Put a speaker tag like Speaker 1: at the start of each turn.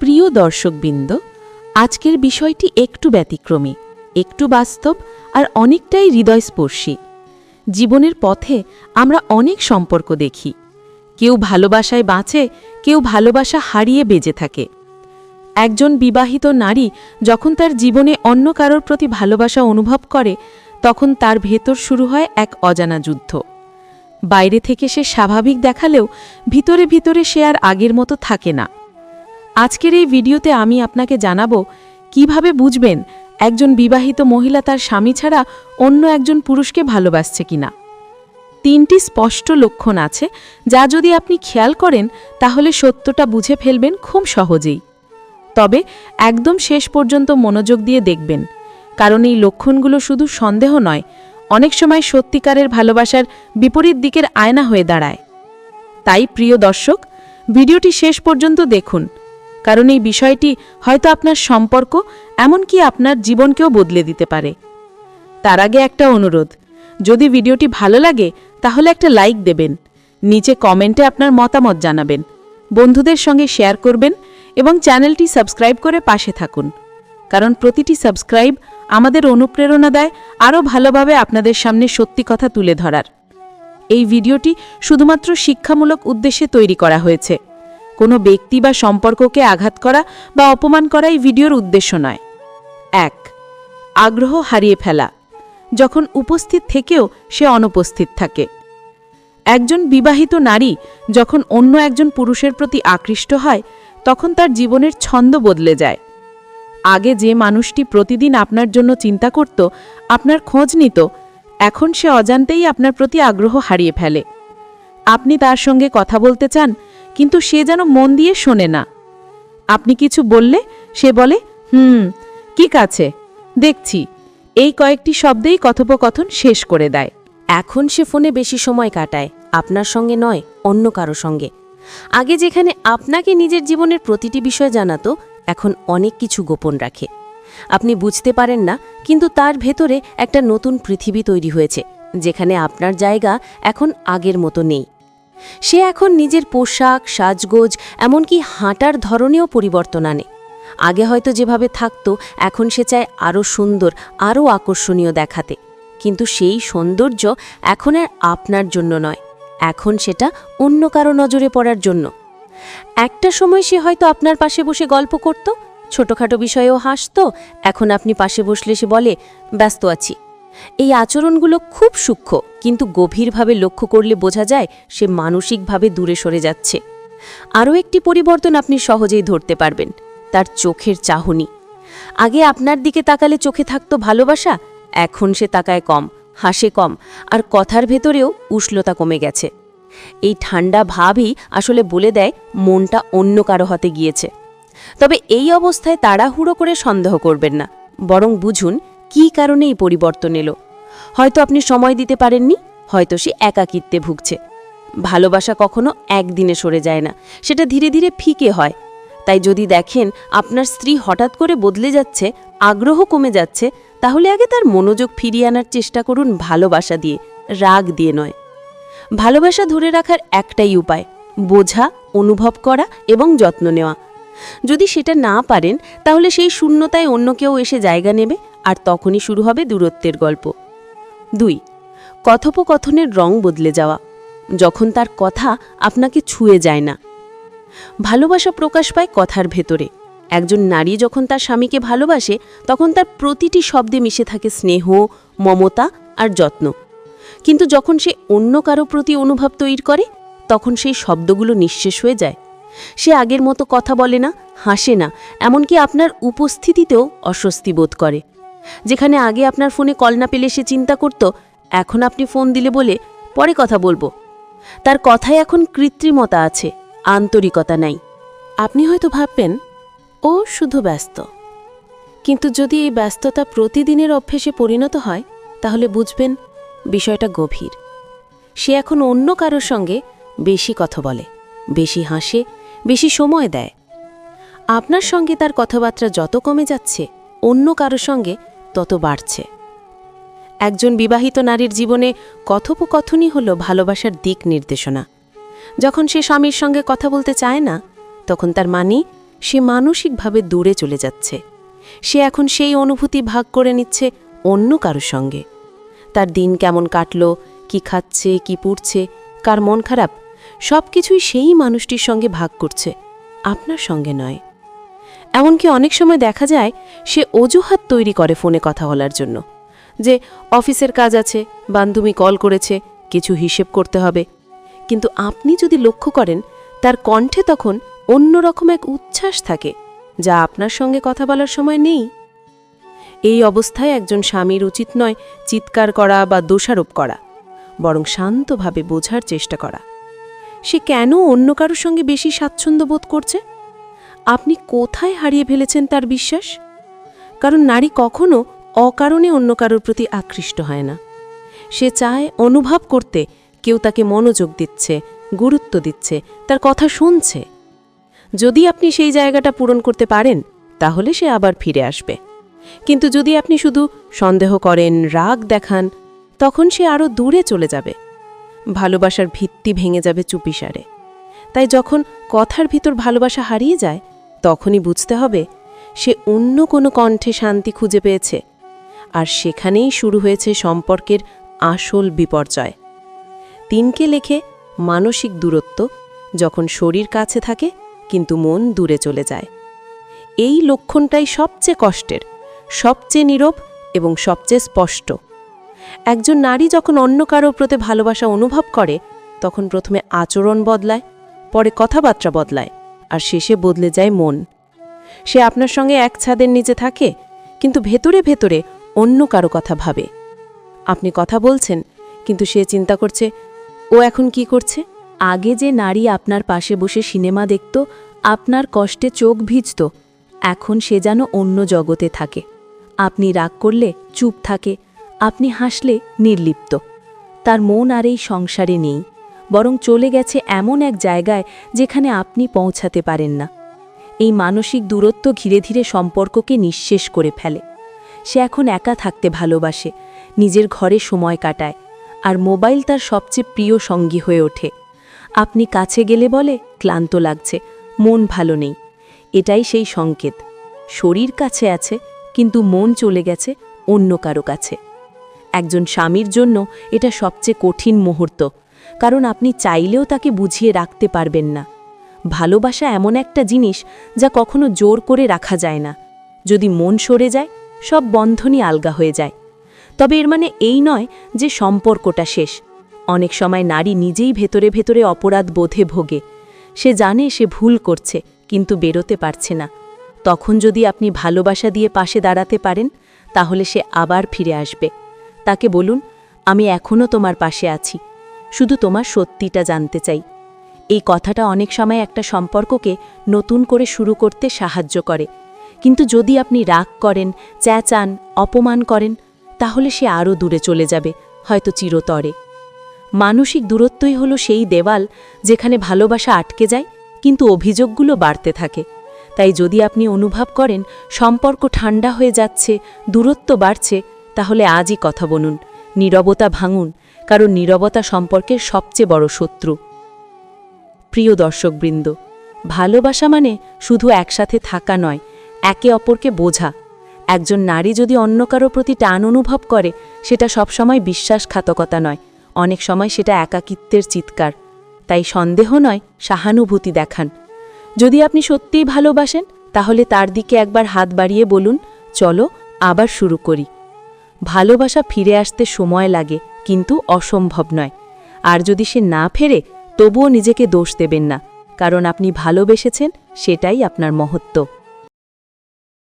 Speaker 1: প্রিয় দর্শকবৃন্দ, আজকের বিষয়টি একটু ব্যতিক্রমী, একটু বাস্তব আর অনেকটাই হৃদয়স্পর্শী। জীবনের পথে আমরা অনেক সম্পর্ক দেখি। কেউ ভালোবাসায় বাঁচে, কেউ ভালোবাসা হারিয়ে বেজে থাকে। একজন বিবাহিত নারী যখন তার জীবনে অন্য কারোর প্রতি ভালোবাসা অনুভব করে, তখন তার ভেতর শুরু হয় এক অজানা যুদ্ধ। বাইরে থেকে সে স্বাভাবিক দেখালেও ভিতরে ভিতরে সে আর আগের মতো থাকে না। আজকের এই ভিডিওতে আমি আপনাকে জানাব, কীভাবে বুঝবেন একজন বিবাহিত মহিলা তার স্বামী ছাড়া অন্য একজন পুরুষকে ভালোবাসছে কিনা? তিনটি স্পষ্ট লক্ষণ আছে যা যদি আপনি খেয়াল করেন, তাহলে সত্যটা বুঝে ফেলবেন খুব সহজেই। তবে একদম শেষ পর্যন্ত মনোযোগ দিয়ে দেখবেন, কারণ এই লক্ষণগুলো শুধু সন্দেহ নয়, অনেক সময় সত্যিকারের ভালোবাসার বিপরীত দিকের আয়না হয়ে দাঁড়ায়। তাই প্রিয় দর্শক, ভিডিওটি শেষ পর্যন্ত দেখুন কারণ এই বিষয়টি হয়তো আপনার সম্পর্ক, এমনকি আপনার জীবনকেও বদলে দিতে পারে। তার আগে একটা অনুরোধ, যদি ভিডিওটি ভালো লাগে, তাহলে একটা লাইক দেবেন, নিচে কমেন্টে আপনার মতামত জানাবেন, বন্ধুদের সঙ্গে শেয়ার করবেন এবং চ্যানেলটি সাবস্ক্রাইব করে পাশে থাকুন। কারণ প্রতিটি সাবস্ক্রাইব আমাদের অনুপ্রেরণা দেয়, আরও ভালোভাবে আপনাদের সামনে সত্যি কথা তুলে ধরার। এই ভিডিওটি শুধুমাত্র শিক্ষামূলক উদ্দেশ্যে তৈরি করা হয়েছে। কোনো ব্যক্তি বা সম্পর্ককে আঘাত করা বা অপমান করা এই ভিডিওর উদ্দেশ্য নয়। এক, আগ্রহ হারিয়ে ফেলা। যখন উপস্থিত থেকেও সে অনুপস্থিত থাকে। একজন বিবাহিত নারী যখন অন্য একজন পুরুষের প্রতি আকৃষ্ট হয়, তখন তার জীবনের ছন্দ বদলে যায়। আগে যে মানুষটি প্রতিদিন আপনার জন্য চিন্তা করত, আপনার খোঁজ নিত, এখন সে অজান্তেই আপনার প্রতি আগ্রহ হারিয়ে ফেলে। আপনি তার সঙ্গে কথা বলতে চান কিন্তু সে যেন মন দিয়ে শোনে না। আপনি কিছু বললে সে বলে, হুম, ঠিক আছে, দেখছি। এই কয়েকটি শব্দেই কথোপকথন শেষ করে দেয়।
Speaker 2: এখন সে ফোনে বেশি সময় কাটায়, আপনার সঙ্গে নয়, অন্য কারও সঙ্গে। আগে যেখানে আপনাকে নিজের জীবনের প্রতিটি বিষয় জানাতো, এখন অনেক কিছু গোপন রাখে। আপনি বুঝতে পারেন না, কিন্তু তার ভেতরে একটা নতুন পৃথিবী তৈরি হয়েছে, যেখানে আপনার জায়গা এখন আগের মতো নেই। সে এখন নিজের পোশাক, সাজগোজ, এমনকি হাঁটার ধরনেও পরিবর্তন আনে। আগে হয়তো যেভাবে থাকতো, এখন সে চায় আরও সুন্দর, আরও আকর্ষণীয় দেখাতে। কিন্তু সেই সৌন্দর্য এখন আর আপনার জন্য নয়। এখন সেটা অন্য কারও নজরে পড়ার জন্য। একটা সময় সে হয়তো আপনার পাশে বসে গল্প করত, ছোটখাটো বিষয়েও হাসতো, এখন আপনি পাশে বসলে সে বলে, ব্যস্ত আছি। এই আচরণগুলো খুব সূক্ষ্ম, কিন্তু গভীরভাবে লক্ষ্য করলে বোঝা যায় সে মানসিকভাবে দূরে সরে যাচ্ছে। আরও একটি পরিবর্তন আপনি সহজেই ধরতে পারবেন, তার চোখের চাহনি। আগে আপনার দিকে তাকালে চোখে থাকতো ভালোবাসা, এখন সে তাকায় কম, হাসে কম, আর কথার ভেতরেও উষ্ণতা কমে গেছে। এই ঠান্ডা ভাবই আসলে বলে দেয় মনটা অন্য কারও হাতে গিয়েছে। তবে এই অবস্থায় তাড়াহুড়ো করে সন্দেহ করবেন না, বরং বুঝুন কী কারণে এই পরিবর্তন এলো? হয়তো আপনি সময় দিতে পারেননি, হয়তো সে একাকিত্বে ভুগছে। ভালোবাসা কখনো একদিনে সরে যায় না, সেটা ধীরে ধীরে ফিকে হয়। তাই যদি দেখেন আপনার স্ত্রী হঠাৎ করে বদলে যাচ্ছে, আগ্রহ কমে যাচ্ছে, তাহলে আগে তার মনোযোগ ফিরিয়ে আনার চেষ্টা করুন ভালোবাসা দিয়ে, রাগ দিয়ে নয়। ভালোবাসা ধরে রাখার একটাই উপায়, বোঝা, অনুভব করা এবং যত্ন নেওয়া। যদি সেটা না পারেন, তাহলে সেই শূন্যতায় অন্য কেউ এসে জায়গা নেবে আর তখনই শুরু হবে দূরত্বের গল্প। দুই, কথোপকথনের রং বদলে যাওয়া। যখন তার কথা আপনাকে ছুঁয়ে যায় না। ভালোবাসা প্রকাশ পায় কথার ভেতরে। একজন নারী যখন তার স্বামীকে ভালোবাসে, তখন তার প্রতিটি শব্দে মিশে থাকে স্নেহ, মমতা আর যত্ন। কিন্তু যখন সে অন্য কারও প্রতি অনুভব তৈরি করে, তখন সেই শব্দগুলো নিঃশেষ হয়ে যায়। সে আগের মতো কথা বলে না, হাসে না, এমনকি আপনার উপস্থিতিতেও অস্বস্তি বোধ করে। যেখানে আগে আপনার ফোনে কল না পেলে সে চিন্তা করত, এখন আপনি ফোন দিলে বলে পরে কথা বলব। তার কথায় এখন কৃত্রিমতা আছে, আন্তরিকতা নাই।
Speaker 1: আপনি হয়তো ভাববেন, ও শুধু ব্যস্ত। কিন্তু যদি এই ব্যস্ততা প্রতিদিনের অভ্যেসে পরিণত হয়, তাহলে বুঝবেন বিষয়টা গভীর। সে এখন অন্য কারোর সঙ্গে বেশি কথা বলে, বেশি হাসে, বেশি সময় দেয়। আপনার সঙ্গে তার কথাবার্তা যত কমে যাচ্ছে, অন্য কারোর সঙ্গে তত বাড়ছে। একজন বিবাহিত নারীর জীবনে কথোপকথনই হল ভালোবাসার দিক নির্দেশনা। যখন সে স্বামীর সঙ্গে কথা বলতে চায় না, তখন তার মানে
Speaker 2: সে মানসিকভাবে দূরে চলে যাচ্ছে। সে এখন সেই অনুভূতি ভাগ করে নিচ্ছে অন্য কারোর সঙ্গে। তার দিন কেমন কাটলো, কি খাচ্ছে, কি পুড়ছে, কার মন খারাপ সব কিছুই সেই মানুষটির সঙ্গে ভাগ করছে, আপনার সঙ্গে নয়। এমনকি অনেক সময় দেখা যায় সে অজুহাত তৈরি করে ফোনে কথা বলার জন্য। যে অফিসের কাজ আছে, বান্ধবী কল করেছে, কিছু হিসেব করতে হবে। কিন্তু আপনি যদি লক্ষ্য করেন, তার কণ্ঠে তখন অন্যরকম এক উচ্ছ্বাস থাকে, যা আপনার সঙ্গে কথা বলার সময় নেই। এই অবস্থায় একজন স্বামীর উচিত নয় চিৎকার করা বা দোষারোপ করা, বরং শান্তভাবে বোঝার চেষ্টা করা। সে কেন অন্য কারোর সঙ্গে বেশি স্বাচ্ছন্দ্য বোধ করছে? আপনি কোথায় হারিয়ে ফেলেছেন তার বিশ্বাস? কারণ নারী কখনো অকারণে অন্য কারোর প্রতি আকৃষ্ট হয় না। সে চায় অনুভব করতে, কেউ তাকে মনোযোগ দিচ্ছে, গুরুত্ব দিচ্ছে, তার কথা শুনছে। যদি আপনি সেই জায়গাটা পূরণ করতে পারেন, তাহলে সে আবার ফিরে আসবে। কিন্তু যদি আপনি শুধু সন্দেহ করেন, রাগ দেখান, তখন সে আরও দূরে চলে যাবে। ভালোবাসার ভিত্তি ভেঙে যাবে চুপিসারে। তাই যখন কথার ভিতর ভালোবাসা হারিয়ে যায় তখনই বুঝতে হবে, সে অন্য কোনো কণ্ঠে শান্তি খুঁজে পেয়েছে। আর সেখানেই শুরু হয়েছে সম্পর্কের আসল বিপর্যয়। তিনকে লেখে মানসিক দূরত্ব, যখন শরীর কাছে থাকে, কিন্তু মন দূরে চলে যায়। এই লক্ষণটাই সবচেয়ে কষ্টের, সবচেয়ে নীরব এবং সবচেয়ে স্পষ্ট। একজন নারী যখন অন্য কারও প্রতি ভালোবাসা অনুভব করে, তখন প্রথমে আচরণ বদলায়, পরে কথাবার্তা বদলায়। আর শেষে বদলে যায় মন। সে আপনার সঙ্গে এক ছাদের নিচে থাকে, কিন্তু ভেতরে ভেতরে অন্য কারও কথা ভাবে। আপনি কথা বলছেন, কিন্তু সে চিন্তা করছে, ও এখন কি করছে? আগে যে নারী আপনার পাশে বসে সিনেমা দেখত, আপনার কষ্টে চোখ ভিজত, এখন সে যেন অন্য জগতে থাকে। আপনি রাগ করলে চুপ থাকে, আপনি হাসলে নির্লিপ্ত। তার মন আর এই সংসারে নেই। বরং চলে গেছে এমন এক জায়গায় যেখানে আপনি পৌঁছাতে পারেন না। এই মানসিক দূরত্ব ধীরে ধীরে সম্পর্ককে নিঃশেষ করে ফেলে। সে এখন একা থাকতে ভালোবাসে, নিজের ঘরে সময় কাটায়, আর মোবাইল তার সবচেয়ে প্রিয় সঙ্গী হয়ে ওঠে। আপনি কাছে গেলে বলে, ক্লান্ত লাগছে, মন ভালো নেই। এটাই সেই সংকেত। শরীর কাছে আছে, কিন্তু মন চলে গেছে অন্য কারও কাছে। একজন স্বামীর জন্য এটা সবচেয়ে কঠিন মুহূর্ত। কারণ আপনি চাইলেও তাকে বুঝিয়ে রাখতে পারবেন না। ভালোবাসা এমন একটা জিনিস যা কখনো জোর করে রাখা যায় না। যদি মন সরে যায়, সব বন্ধনই আলগা হয়ে যায়। তবে এর মানে এই নয় যে সম্পর্কটা শেষ। অনেক সময় নারী নিজেই ভেতরে ভেতরে অপরাধ বোধে ভোগে। সে জানে সে ভুল করছে, কিন্তু বেরোতে পারছে না। তখন যদি আপনি ভালোবাসা দিয়ে পাশে দাঁড়াতে পারেন, তাহলে সে আবার ফিরে আসবে। তাকে বলুন, আমি এখনও তোমার পাশে আছি। শুধু তোমার সত্যিটা জানতে চাই। এই কথাটা অনেক সময় একটা সম্পর্ককে নতুন করে শুরু করতে সাহায্য করে। কিন্তু যদি আপনি রাগ করেন, চেঁচান, অপমান করেন, তাহলে সে আরও দূরে চলে যাবে, হয়তো চিরতরে। মানসিক দূরত্বই হলো সেই দেওয়াল যেখানে ভালোবাসা আটকে যায়, কিন্তু অভিযোগগুলো বাড়তে থাকে। তাই যদি আপনি অনুভব করেন, সম্পর্ক ঠান্ডা হয়ে যাচ্ছে, দূরত্ব বাড়ছে, তাহলে আজই কথা বলুন, নীরবতা ভাঙুন কারণ নীরবতা সম্পর্কের সবচেয়ে বড় শত্রু। প্রিয় দর্শকবৃন্দ, ভালোবাসা মানে শুধু একসাথে থাকা নয়, একে অপরকে বোঝা। একজন নারী যদি অন্য কারও প্রতি টান অনুভব করে, সেটা সবসময় বিশ্বাসঘাতকতা নয়, অনেক সময় সেটা একাকিত্বের চিৎকার। তাই সন্দেহ নয়, সহানুভূতি দেখান। যদি আপনি সত্যিই ভালোবাসেন, তাহলে তার দিকে একবার হাত বাড়িয়ে বলুন, চলো, আবার শুরু করি। ভালোবাসা ফিরে আসতে সময় লাগে কিন্তু অসম্ভব নয়। আর যদি সে না ফেরে, তবুও নিজেকে দোষ দেবেন না, কারণ আপনি ভালোবেসেছেন, সেটাই আপনার মহত্ব।